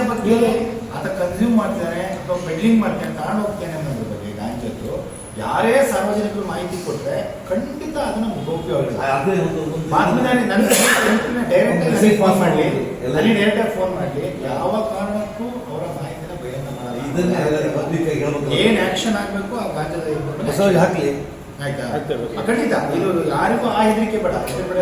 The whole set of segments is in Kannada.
ಗಾಂಜಾ ಬಗ್ಗೆ ಅದ ಕನ್ಸ್ಯೂಮ್ ಮಾಡ್ತಾರೆ ಅಥವಾ ಪೆಡ್ಲಿಂಗ್ ಮಾಡ್ತಾನೆ ತಗೊಂಡು ಹೋಗ್ತೇನೆ ಅನ್ನೋದ್ರ ಬಗ್ಗೆ ಗಾಂಜದ್ದು ಯಾರೇ ಸಾರ್ವಜನಿಕರು ಮಾಹಿತಿ ಕೊಟ್ರೆ ಖಂಡಿತ ಅದನ್ನ ಡೈರೆಕ್ಟ್ ಫೋನ್ ಮಾಡಲಿ ಮಾಡ್ಬೋದು. ನನಗೆ ಡೈರೆಕ್ಟ್ ಫೋನ್ ಮಾಡಲಿ ಯಾವ ಕಾರಣಕ್ಕೂ ಅವರ ಮಾಹಿತಿನ ಬಹಿರಂಗ ಮಾಡಲ್ಲ ಏನ್ ಆಕ್ಷನ್ ಆಗ್ಬೇಕು ಆ ಗಾಂಜಾ ಇದ್ರ ಮೇಲೆ ಹೊಸವಾಗಿ ಹಾಕ್ಲಿ. ಆಯ್ತಾ? ಖಂಡಿತ. ಇದು ಯಾರಿಗೂ ಆ ಹೆದರಿಕೆ ಬೇಡ. ಹೆದರಿಕೆ ಬೇಡ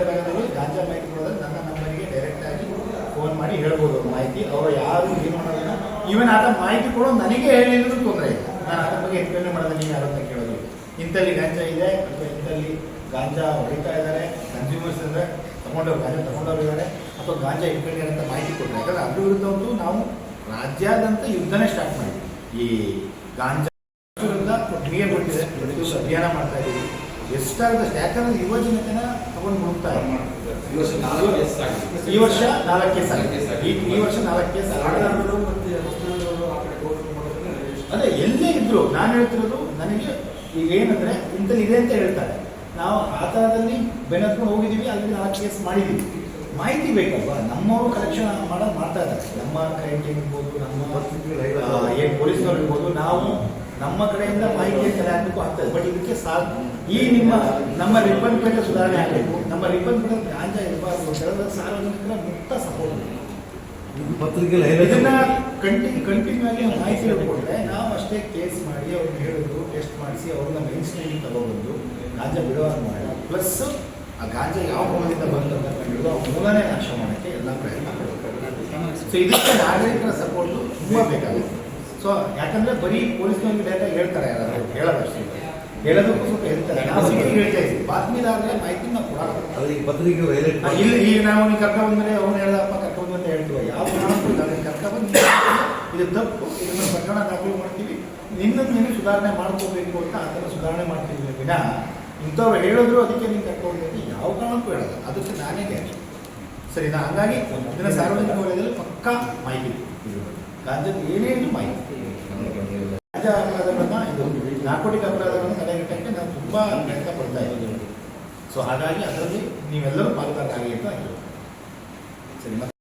ಗಾಂಜಾ ಮಾಹಿತಿ ಕೊಡೋದ್ರೆ ನನ್ನ ನಂಬರ್ಗೆ ಡೈರೆಕ್ಟ್ ಆಗಿ ಫೋನ್ ಮಾಡಿ ಹೇಳ್ಬೋದು. ಮಾಹಿತಿ, ಅವರು ಯಾರು, ಏನು ಮಾಡೋದಿಲ್ಲ ಈವನ್ ಆತ ಮಾಹಿತಿ ಕೊಡೋ ನನಗೆ ಹೇಳಿದ್ರು ತೊಂದರೆ ಇಲ್ಲ. ನಾನು ಅದ್ರ ಬಗ್ಗೆ ಎಕ್ಸ್ಪ್ಲೇನ್ ಮಾಡೋದು ನೀವು ಯಾರು ಅಂತ ಕೇಳೋದು ಇಂಥಲ್ಲಿ ಗಾಂಜಾ ಇದೆ ಅಥವಾ ಇಂಥಲ್ಲಿ ಗಾಂಜಾ ಹೊಡಿತಾ ಇದ್ದಾರೆ ಕನ್ಸ್ಯೂಮರ್ಸ್ ಅಂದ್ರೆ ತಗೊಂಡವ್ರು, ಗಾಂಜಾ ತಗೊಂಡವ್ರು ಇದ್ದಾರೆ, ಅಥವಾ ಗಾಂಜಾ ಇಟ್ಕೊಂಡಿದ್ದಾರೆ ಅಂತ ಮಾಹಿತಿ ಕೊಟ್ಟರೆ ಯಾಕಂದ್ರೆ ಅದ್ರ ವಿರುದ್ಧ ಒಂದು ನಾವು ರಾಜ್ಯಾದ್ಯಂತ ಯುದ್ಧನೇ ಸ್ಟಾರ್ಟ್ ಮಾಡಿದ್ವಿ. ಈ ಗಾಂಜಾ ಕೊಟ್ಟಿಗೆ ಕೊಟ್ಟಿದೆ. ಅಭಿಯಾನ ಮಾಡ್ತಾ ಇದ್ದೀವಿ. ಎಷ್ಟಾಗುತ್ತೆ? ಯಾಕಂದ್ರೆ ಯುವ ಜನತೆನ ತಗೊಂಡು ಹೋಗ್ತಾ ಈ ವರ್ಷ ನಾಲ್ಕು ಕೇಸ್ ಈ ವರ್ಷ ನಾಲ್ಕು ಕೇಸ್ ಅದೇ ಎಲ್ಲೇ ಇದ್ರು ನಾನು ಹೇಳ್ತಿರೋದು ನನಗೆ ಈಗ ಏನಂದ್ರೆ ಇಂಥಲ್ಲಿ ಇದೆ ಅಂತ ಹೇಳ್ತಾರೆ. ನಾವು ಆ ಥರದಲ್ಲಿ ಬೆನ್ನತ್ಕೊಂಡು ಹೋಗಿದ್ದೀವಿ ಅಲ್ಲಿ ನಾಲ್ಕು ಕೇಸ್ ಮಾಡಿದ್ದೀವಿ. ಮಾಹಿತಿ ಬೇಕಲ್ವಾ? ನಮ್ಮವರು ಕಲೆಕ್ಷನ್ ಮಾಡೋದು ಮಾಡ್ತಾ ಇದ್ದಾರೆ. ನಮ್ಮ ಕ್ರೈಮ್ ಟೀಮ್ ಇರ್ಬೋದು ನಮ್ಮ ಏನ್ ಪೊಲೀಸ್ನವ್ರು ಇರ್ಬೋದು ನಾವು ನಮ್ಮ ಕಡೆಯಿಂದ ಮಾಹಿತಿ ಕಲೆ ಹಾಕಬೇಕು ಆಗ್ತದೆ. ಬಟ್ ಇದಕ್ಕೆ ಸಾಲ ಈ ನಿಮ್ಮ ನಮ್ಮ ರಿಬ್ಬನ್ ಪೇಟೆ ಸುಧಾರಣೆ ಆಗಬೇಕು. ನಮ್ಮ ರಿಬ್ಬನ್ ಪೇಟೆ ಗಾಂಜಾ ಇರಬಾರ್ದು ಅಂತ ಸಾರ್ವಜನಿಕರ ಮುಕ್ತ ಸಪೋರ್ಟ್ ಇದನ್ನ. ಕಂಟಿನ್ಯೂ ಕಂಟಿನ್ಯೂ ಆಗಿ ಮಾಹಿತಿ ಕೊಟ್ಟರೆ ನಾವು ಅಷ್ಟೇ ಕೇಸ್ ಮಾಡಿ ಅವ್ರನ್ನ ಹೇಳಿದ್ರು ಟೆಸ್ಟ್ ಮಾಡಿಸಿ ಅವ್ರನ್ನ ಮೈನ್ ಸ್ಟ್ರೀಮಿಗೆ ತಗೊಬಂದು ಗಾಂಜಾ ಬಿಡುವಾಗ ಮಾಡಿ. ಪ್ಲಸ್ ಆ ಗಾಂಜಾ ಯಾವ ಮೂಲದಿಂದ ಬಂತು ಅಂತ ಕಂಡಿಡಿದು ಆ ಮೂಲನೇ ನಾಶ ಮಾಡೋಕ್ಕೆ ಎಲ್ಲ ಪ್ರಯತ್ನ ಮಾಡಬೇಕು ಸೊ ಇದಕ್ಕೆ ನಾಗರಿಕರ ಸಪೋರ್ಟು ತುಂಬ ಬೇಕಾಗುತ್ತೆ. ಸೊ ಯಾಕಂದ್ರೆ ಬರೀ ಪೊಲೀಸ್ನವ್ರಿಗೆ ಡೈರೆಕ್ಟ್ ಹೇಳ್ತಾರೆ ಯಾರಾದ್ರೂ ಹೇಳೋದಷ್ಟೇ. ಹೇಳೋದಕ್ಕೂ ಸ್ವಲ್ಪ ಹೇಳ್ತಾರೆ. ನಾವು ಹೇಳ್ತಾ ಇದ್ದೀವಿ. ಬಾತ್ಮೀದಾರರೇ ಮಾಹಿತಿ ನಾವು ಕೊಡೋದು ಅದು ಈ ಪತ್ರಿಕೆ ಇಲ್ಲಿ ಈಗ ನಾವು ನೀವು ಕರ್ಕೊಂಡ್ ಬಂದ್ರೆ ಅವ್ನು ಹೇಳ್ದಪ್ಪ ಕರ್ಕೊಂಡು ಅಂತ ಹೇಳ್ತೀವಿ. ಯಾವ ಕಾರಣಕ್ಕೂ ಕರ್ಕ ಅದನ್ನ ಕರ್ಕೊಂಡ್ ಬಂದು ಇದು ತಪ್ಪು. ಇದನ್ನ ಪ್ರಕರಣ ದಾಖಲು ಮಾಡ್ತೀವಿ. ನಿನ್ನ ನೀನು ಸುಧಾರಣೆ ಮಾಡ್ಕೋಬೇಕು ಅಂತ ಆ ಥರ ಸುಧಾರಣೆ ಮಾಡ್ತಿದ್ವಿ ದಿನ ಇಂಥವ್ರು ಹೇಳಿದ್ರು ಅದಕ್ಕೆ ನೀನು ಕರ್ಕೊಂಡು ಅಂತ ಯಾವ ಕಾರಣಕ್ಕೂ ಹೇಳಲ್ಲ. ಅದಕ್ಕೆ ನಾನೇ ಗ್ಯಾರಂಟಿ ಸರಿ ನಾ ಹಂಗಾಗಿ ಇದನ್ನ ಸಾರ್ವಜನಿಕ ವಲಯದಲ್ಲಿ ಪಕ್ಕಾ ಮಾಹಿತಿ ಗಾಂಜದ ಏನೇ ಇದು ಮಾಹಿತಿ ಗಾಂಜಾ ಅಪರಾಧಗಳನ್ನ ಇದು ನಾರ್ಕೋಟಿಕ್ ಅಪರಾಧಗಳನ್ನು ತಡೆಗಟ್ಟಕ್ಕೆ ನಾವು ತುಂಬಾ ಪ್ರಯತ್ನ ಪಡ್ತಾ ಇದ್ದೀವಿ ಸೊ ಹಾಗಾಗಿ ಅದರಲ್ಲಿ ನೀವೆಲ್ಲರೂ ಪಾಲ್ಗೊಳ್ಳಾಗಿ ಅಂತ ಹೇಳ್ತೀನಿ. ಸರಿ ಮತ್ತೆ